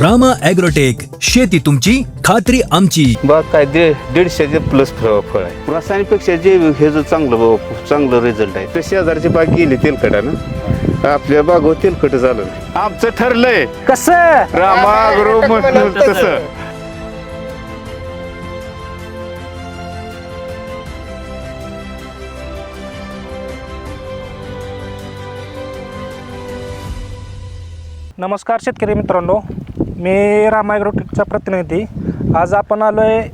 Rama agrotech शेती तुमची खात्री आमची. बाग काय दे दीडशेचे प्लस फळ आहे. रासायनिकपेक्षा जैविक हे जो चांगलं चांगलं रिझल्ट आहे. तशी शेजारची बाग गेली तेलकटानं आपल्या बागो तेलकट झालं आमचं ठरलंय. कसं? रामाग्रो म्हणून तसं. नमस्कार शेतकरी मित्रांनो. मी रामायग्रोटेकचा प्रतिनिधी. आज आपण आलो आहे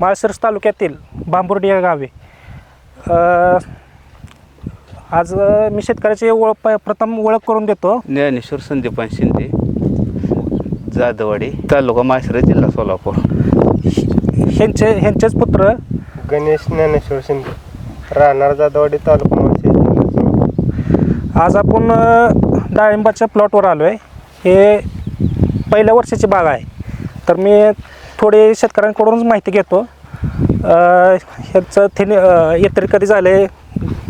माळशिरस तालुक्यातील बांबुर्डी या गावी. अ, आज अ, मी शेतकऱ्याची ओळख प- प्रथम ओळख करून देतो. ज्ञानेश्वर संदीपान शिंदे जाधववाडी तालुका माळशिरस जिल्हा सोलापूर. ह्यांचे ह्यांचेच पुत्र. गणेश ज्ञानेश्वर शिंदे राहणार जाधववाडी तालुका मावशी जिल्हा सोलापूर. आज आपण अ, डाळिंबाच्या प्लॉटवर आलो आहे हे पहिल्या वर्षाची बाग आहे. तर मी थोडी शेतकऱ्यांकडूनच माहिती घेतो. अ, ह्याचं थिनी येतरी कधी झाले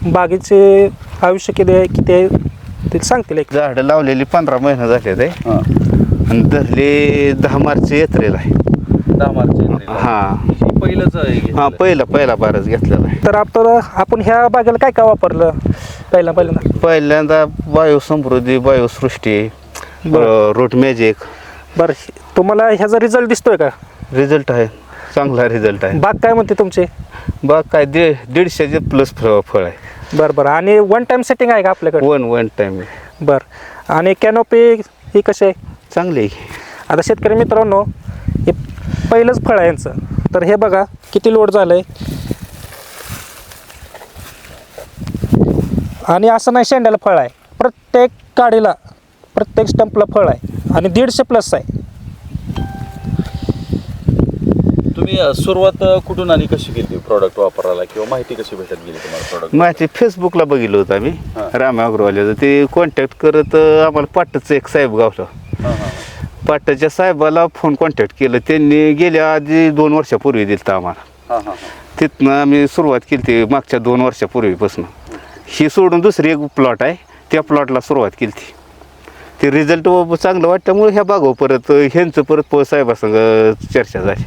बागेचे आयुष्य किती आहे किती आहे ते सांगतील एक. झाडं लावलेली पंधरा महिने झाले ते. आणि धरले दहा मार्च यात्रेला आहे. दहा मार्च. हा. ही पहिलंच आहे. हा पहिला पहिला बारच घेतलेला आहे. तर आपण आपण ह्या बागेला काय काय वापरलं पहिला पहिल्यांदा? पहिल्यांदा बायोसमृद्धी बायोसृष्टी रूट मॅजिक बरं तुम्हाला ह्याचा रिझल्ट दिसतोय का? रिझल्ट आहे. चांगला रिझल्ट आहे. बाग काय म्हणते तुमची? बाग काय दीड दीडशेचे प्लस फळ आहे. बरं बरं. आणि वन टाईम सेटिंग आहे का आपल्याकडे? वन वन टाइम बरं. आणि कॅनोपी ही कशी आहे? चांगली आहे. आता शेतकरी मित्रांनो हे पहिलंच फळ आहे यांचं. तर हे बघा किती लोड झालं आहे आणि असं नाही शेंड्याला फळ आहे. प्रत्येक काडीला प्रत्येक स्टंपला फळ आहे आणि दीडशे प्लस आहे. तुम्ही अ, सुरुवात अ, कुठून आणि कशी केली प्रॉडक्ट वापरायला किंवा माहिती कशी भेटत गेली तुम्हाला प्रॉडक्ट माहिती फेसबुकला बघितलं होतं आम्ही हा. राम अग्रवाल्याचं. ते कॉन्टॅक्ट करत अं, आम्हाला पाटचं एक साहेब गावलं. पाटाच्या साहेबाला फोन कॉन्टॅक्ट केलं. त्यांनी गेल्या आधी दोन वर्षापूर्वी दिलं आम्हाला. हां हां तिथनं आम्ही सुरुवात केली ती मागच्या दोन वर्षापूर्वीपासून. ही सोडून दुसरी एक प्लॉट आहे. त्या प्लॉटला सुरुवात केली ती. ते रिझल्ट चांगलं वाटल्यामुळे ह्या बागो परत ह्यांचं परत प साहेबासंग चर्चा झाली.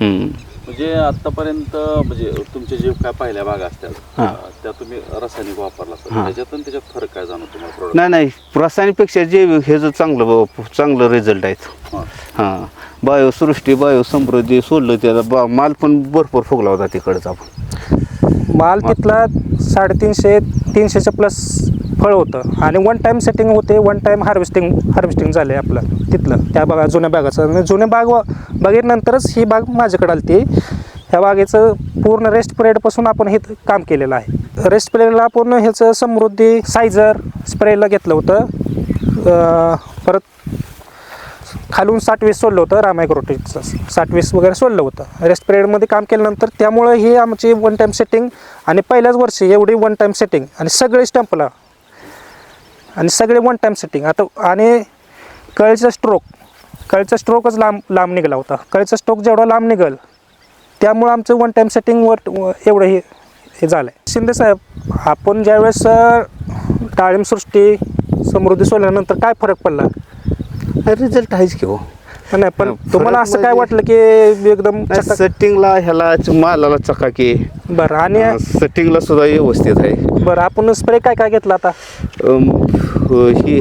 हम्म. म्हणजे आतापर्यंत म्हणजे तुमचे जे काय पहिल्या बागा असतात हां. त्या तुम्ही रासायनिक वापरला असेल हां. त्याच्यात आणि त्याच्यात फरक काय जाणवतो तुम्हाला प्रॉडक्ट नाही नाही. रासायनिकपेक्षा जैविक हे जो चांगलं ब- चांगलं रिझल्ट आहेत. हां. बायोसृष्टी बायोसमृद्धी सोडलं त्याला बा माल पण भरपूर फुगला होता तिकडचा. पण माल तिथला साडेतीनशे तीनशेच्या प्लस फळ होतं. आणि वन टाईम सेटिंग होते वन टाईम हार्वेस्टिंग हार्वेस्टिंग झालं आपलं तिथलं. त्या बागा जुन्या बागाचं. आणि जुन्या बाग बागेनंतरच ही बाग माझ्याकडे आली ती ह्या बागेचं पूर्ण रेस्ट पिरियडपासून आपण हे काम केलेलं आहे. रेस्ट पिरियडला आपण ह्याचं समृद्धी सायझर स्प्रेला घेतलं होतं. परत खालून साठ वीस सोडलं होतं रामायक साठ वीस वगैरे सोडलं होतं. रेस्ट पिरियडमध्ये काम केल्यानंतर त्यामुळं ही आमची वन टाईम सेटिंग आणि पहिल्याच वर्षी एवढी वन टाईम सेटिंग आणि सगळे स्टॅम्पला आणि सगळे वन टाईम सेटिंग आता आणि कळीचा स्ट्रोक कळीचा स्ट्रोकच लांब लांब निघाला होता. कळीचा स्ट्रोक जेवढा लांब निघल त्यामुळं आमचं वन टाईम सेटिंगवर व- एवढं हे हे झालं आहे शिंदे साहेब आपण ज्यावेळेस अ, डाळिंबसृष्टी समृद्धी सोडल्यानंतर काय फरक पडला? रिझल्ट आहेच घेऊ नाही पण तुम्हाला असं काय म्हणजे- वाटलं की एकदम चकाक- सेटिंगला ह्याला च- मालाला चकाकी. बरं आणि सेटिंगला सुद्धा व्यवस्थित आहे. बरं आपण स्प्रे काय काय घेतला आता? अम, हो, ही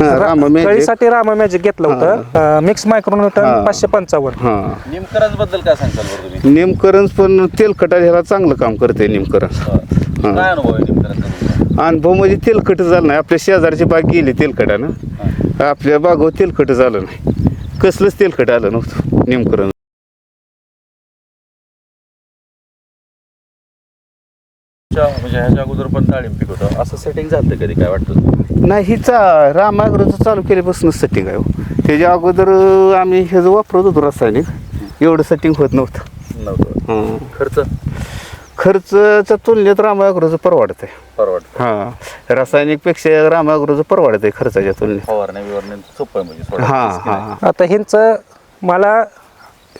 हा, रामा कळीसाठी रामा मॅजिक घेतलं होतं. मिक्स मायक्रोन्यूटन हा. पाचशे पंचावन्न. हा. निमकरंजबद्दल काय सांगताल बरं तुम्ही? नेमकरंज पण तेलकटा ह्याला चांगलं काम करते काय अनुभव आहे अनुभव म्हणजे तेलकट झालं नाही. आपल्या शेजारची बाग गेली तेलकटानं. आपल्या बागो तेलकट झालं नाही. कसलंच तेलकट आलं नव्हतं. तुमच्या- म्हणजे ह्याच्या अगोदर पण डाळिंब पीक होतं. असं सेटिंग झालं कधी? काय वाटतं? नाही हिचा रामागृहचं चालू केल्यापासून सेटिंग आहे हो. त्याच्या अगोदर आम्ही हे जो वापरत होतो रासायनिक एवढं सेटिंग होत नव्हतं. नव्हतं. खर्च? खर्चच्या तुलनेत रामागृहचं परवडत आहे परवडतं हां रासायनिकपेक्षा रामागृहचं परवडत आहे खर्चाच्या तुलनेत. फवारणी बिवारणी सोपं आहे म्हणजे सोडा. हां. हां. आता ह्यांचं मला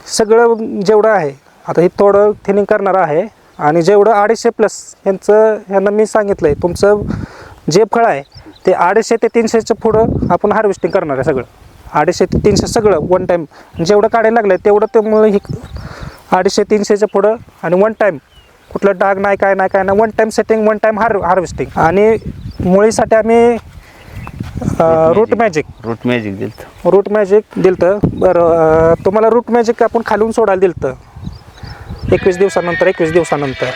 सगळं जेवढं आहे आता हे थोडं थिनिंग करणार आहे आणि जेवढं अडीचशे प्लस ह्यांचं ह्यांना मी सांगितलं आहे तुमचं जे फळ आहे ते अडीचशे ते तीनशेच्या पुढं आपण हार्वेस्टिंग करणार आहे सगळं. अडीचशे ते तीनशे सगळं वन टाईम जेवढं काढायला लागलं तेवढं तुम्हाला ही अडीचशे तीनशेच्या पुढं आणि वन टाईम कुठलं डाग नाही काय नाही काय नाही. One time setting one time हार हार्वेस्टिंग आणि मुळीसाठी आम्ही रूट मॅजिक रूट मॅजिक दिलं रूट मॅजिक दिलतं. बरं तुम्हाला रूट मॅजिक आपण खालून सोडायला दिलतं. एकवीस दिवसानंतर एकवीस दिवसानंतर.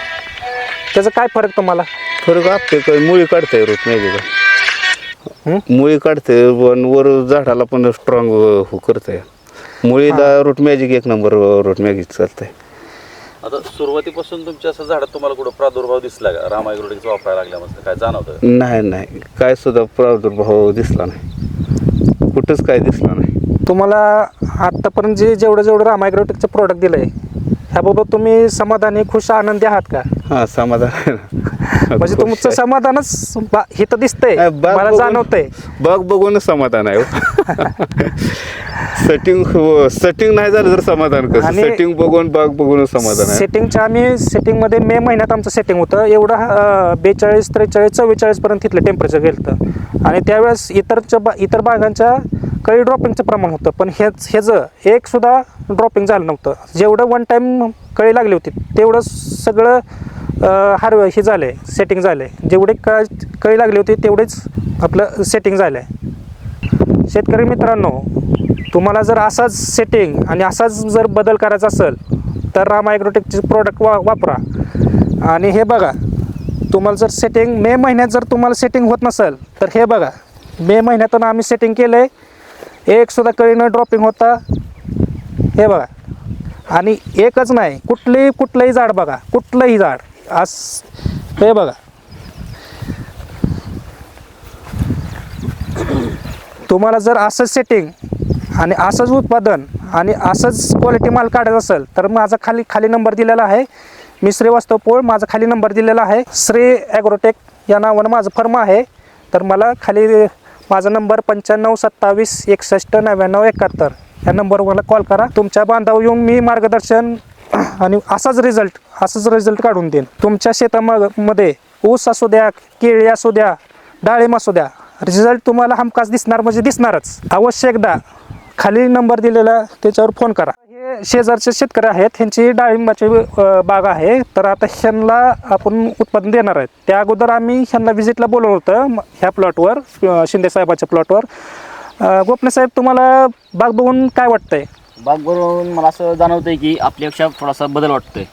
त्याचा काय फरक तुम्हाला? फरक काय मुळी काढतंय रूट मॅजिक? मुळी काढते पण वर झाडाला पण स्ट्रॉंग हो करतंय. मुळीला रूट मॅजिक एक नंबर रूट मॅजिक चालतंय. आता सुरुवातीपासून तुमच्या असं झाडात तुम्हाला कुठं प्रादुर्भाव दिसला का? रामायग्रोटिक्स वापरायला लागल्यापासून काय जाणवतं? नाही नाही. काय सुद्धा प्रादुर्भाव दिसला नाही. कुठंच काय दिसला नाही. तुम्हाला आत्तापर्यंत जे जेवढं जेवढं रामायग्रोटिकचं प्रोडक्ट दिलं आहे ह्याबाबत तुम्ही समाधानी खुश आनंदी आहात का? हां समाधान. म्हणजे तुमचं. समाधानच बा- हे तर दिसतंय. नाही, बाग मला बघून- जाणवतंय. बाग बघूनच समाधान आहे सेटिंग सेटिंग नाही झालं तर समाधान कसं? आणि- सेटिंग बघून बाग बघूनच समाधान आहे. सेटिंगच्या आम्ही सेटिंगमध्ये मे महिन्यात आमचं सेटिंग होतं. एवढं बेचाळीस त्रेचाळीस चव्वेचाळीसपर्यंत तिथलं टेम्परेचर गेलं आणि त्यावेळेस इतरच्या बा इतर बागांच्या कळी ड्रॉपिंगचं प्रमाण होतं. पण हेच ह्याचं एक सुद्धा ड्रॉपिंग झालं नव्हतं. जेवढं वन टाईम कळी लागली होती तेवढं सगळं हार हे झालं आहे सेटिंग झालं आहे जेवढे क कळी लागली होती तेवढेच आपलं सेटिंग झालं आहे शेतकरी मित्रांनो तुम्हाला जर असाच सेटिंग आणि असाच जर बदल करायचा असेल तर राम ॲग्रोटेकचे प्रोडक्ट वा वापरा. आणि हे बघा तुम्हाला जर सेटिंग मे महिन्यात जर तुम्हाला सेटिंग होत नसेल तर हे बघा मे महिन्यातून आम्ही सेटिंग केलं आहे एकसुद्धा कळीनं ड्रॉपिंग होता. हे बघा. आणि एकच नाही कुठलंही कुठलंही झाड बघा कुठलंही झाड. आज हे बघा. तुम्हाला जर असंच सेटिंग आणि असंच उत्पादन आणि असंच क्वालिटी माल काढायचा असेल तर माझा खाली खाली नंबर दिलेला आहे. मी श्रीवास्तव पोळ माझा खाली नंबर दिलेला आहे. श्री ॲग्रोटेक या नावानं माझं फर्म आहे. तर मला खाली माझा नंबर पंच्याण्णव सत्तावीस एकसष्ट नव्याण्णव एकाहत्तर. या नंबरवर मला कॉल करा. तुमच्या बांधावर येऊन मी मार्गदर्शन आणि असाच रिझल्ट असाच रिझल्ट काढून देईन. तुमच्या शेतामध्ये ऊस असू द्या केळी असू द्या डाळिंब असू द्या रिझल्ट तुम्हाला हमखास दिसणार म्हणजे दिसणारच. अवश्य एकदा खाली नंबर दिलेला त्याच्यावर फोन करा. हे शेजारचे शेतकरी आहेत ह्यांची डाळिंबाची बाग आहे. तर आता ह्यांना आपण उत्पादन देणार आहेत. त्या अगोदर आम्ही ह्यांना व्हिजिटला बोलवलं होतं ह्या प्लॉटवर शिंदे साहेबाच्या प्लॉटवर अ, गोपने साहेब तुम्हाला बाग बघून काय वाटतंय? बाग बरोबर मला असं जाणवतंय की आपल्यापेक्षा थोडासा बदल वाटतोय.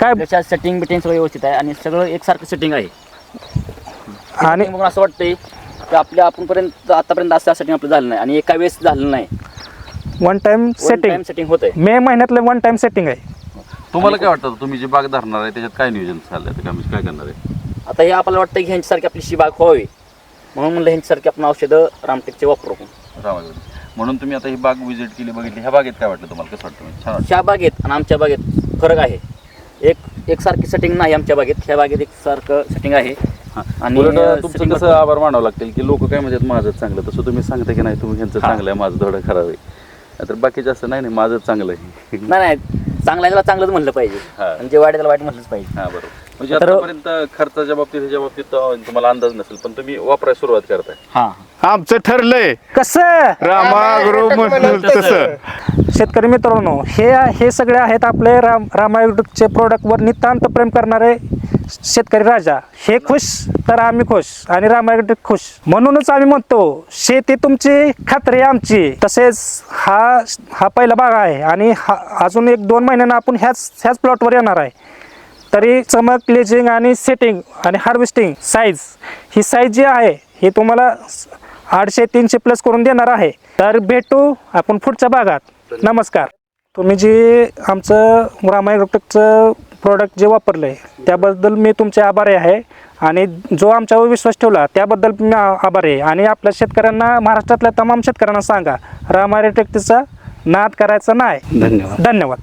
काय? आपल्यापेक्षा सेटिंग बिटिंग सगळं व्यवस्थित आहे आणि सगळं एकसारखं सेटिंग आहे. आणि बघून असं वाटतंय की आपल्या आपणपर्यंत आतापर्यंत असं सेटिंग आपलं झालं नाही आणि एका वेळेस झालं नाही. One time setting time setting होत आहे मे महिन्यातलं वन टाइम सेटिंग आहे. तुम्हाला काय वाटतं? तुम्ही जी बाग धरणार आहे त्याच्यात काय नियोजन चाललंय? ते काय काय करणार आहे? आता हे आपल्याला वाटतं की ह्यांच्यासारखी आपली शी बाग व्हावी. म्हणून म्हणलं ह्यांच्यासारखी आपण औषधं रामटेकचे वापरू. रामायग्रोटिक्स म्हणून तुम्ही आता ही बाग विजिट केली बघितली. ह्या बागेत काय वाटलं तुम्हाला? कसं वाटतं म्हणजे छान ह्या बागेत आणि आमच्या बागेत फरक आहे. एक एकसारखी सेटिंग नाही आमच्या बागेत. ह्या बागेत एकसारखं सेटिंग आहे. आणि उलट setting तुमचं कसं आभार मानावं लागतील की लोक काय म्हणतात माझं चांगलं. तसं तुम्ही सांगता की नाही तुम्ही ह्यांचं हा. चांगलं आहे माझं थोडं खराब आहे. तर बाकी जास्त नाही नाही माझं चांगलं आहे. नाही नाही चांगलं आहे त्याला चांगलंच म्हणलं पाहिजे. हा. आणि जे वाईट आहे त्याला वाईट म्हणलंच पाहिजे. हा बरोबर. म्हणजे तर- आतापर्यंत खर्चाच्या बाबतीत ह्याच्या बाबतीत अं, तुम्हाला अंदाज नसेल पण तुम्ही वापरायला सुरुवात करताय. हां. आमचं ठरलंय. कसं? रामागृह म्हणून तसं. शेतकरी मित्रांनो हे हे सगळे आहेत आपले राम रामायणचे प्रोडक्टवर नितांत प्रेम करणारे शेतकरी राजा हे खुश तर आम्ही खुश आणि रामायण खुश. म्हणूनच आम्ही म्हणतो शेती तुमची खात्री आमची. तसेच हा हा पहिला भाग आहे आणि हा अजून एक दोन महिन्यानं आपण ह्याच ह्याच प्लॉटवर येणार आहे. तरी चमक लेजिंग आणि सेटिंग आणि हार्वेस्टिंग साईज ही साईज जी आहे ही तुम्हाला आठशे तीनशे प्लस करून देणार आहे. तर भेटू आपण पुढच्या भागात. नमस्कार. तुम्ही जे आमचं रामायग्रोटेकचं प्रोडक्ट जे वापरलं आहे त्याबद्दल मी तुमचे आभारी आहे. आणि जो आमच्यावर विश्वास ठेवला त्याबद्दल मी आभारी आहे. आणि आपल्या शेतकऱ्यांना महाराष्ट्रातल्या तमाम शेतकऱ्यांना सांगा रामायग्रोटेकचा नाद करायचा नाही. धन्यवाद. धन्यवाद.